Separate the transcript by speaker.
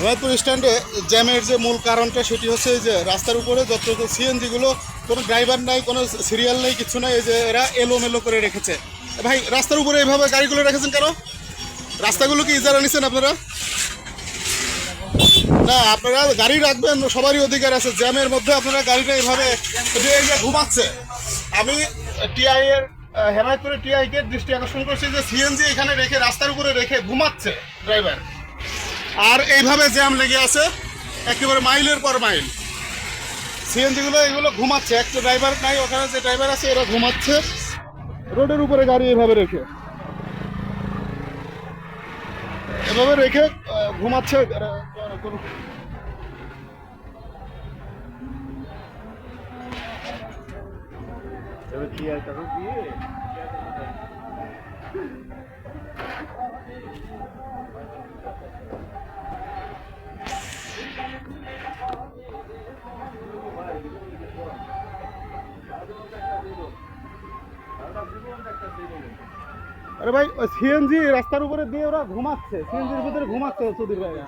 Speaker 1: হেমায়তপুর স্ট্যান্ডে জ্যামের যে মূল কারণটা সেটি হচ্ছে যে রাস্তার উপরে যত সিএনজিগুলো, কোনো ড্রাইভার নাই, কোনো সিরিয়াল নেই, কিছু নাই, এই যে এরা এলোমেলো করে রেখেছে। ভাই, রাস্তার উপরে এইভাবে গাড়িগুলো রেখেছেন কেন? রাস্তাগুলো কি ইজারা নিছেন আপনারা? না, আপনারা গাড়ি রাখবেন, সবারই অধিকার আছে। জ্যামের মধ্যে আপনারা গাড়িটা এইভাবে ঘুমাচ্ছে। আমি টিআই এর হেমায়তপুরে টিআই কে দৃষ্টি আকর্ষণ করছি যে সিএনজি এখানে রেখে, রাস্তার উপরে রেখে ঘুমাচ্ছে ড্রাইভার আর এইভাবে জ্যাম লেগে আছে, একেবারে মাইলের পর মাইল। সিএনজিগুলো এগুলো ঘুমাচ্ছে, একটা ড্রাইভার নাই, ওখানে যে ড্রাইভার আছে, এরা ঘুমাচ্ছে। রোডের উপরে গাড়ি এভাবে রেখে। এভাবে রেখে ঘুমাচ্ছে আরে ভাই সিএনজি রাস্তার উপরে দিয়ে ওরা ঘুমাচ্ছে। সিএনজির ভিতরে ঘুমাচ্ছে সুধীর ভাইয়া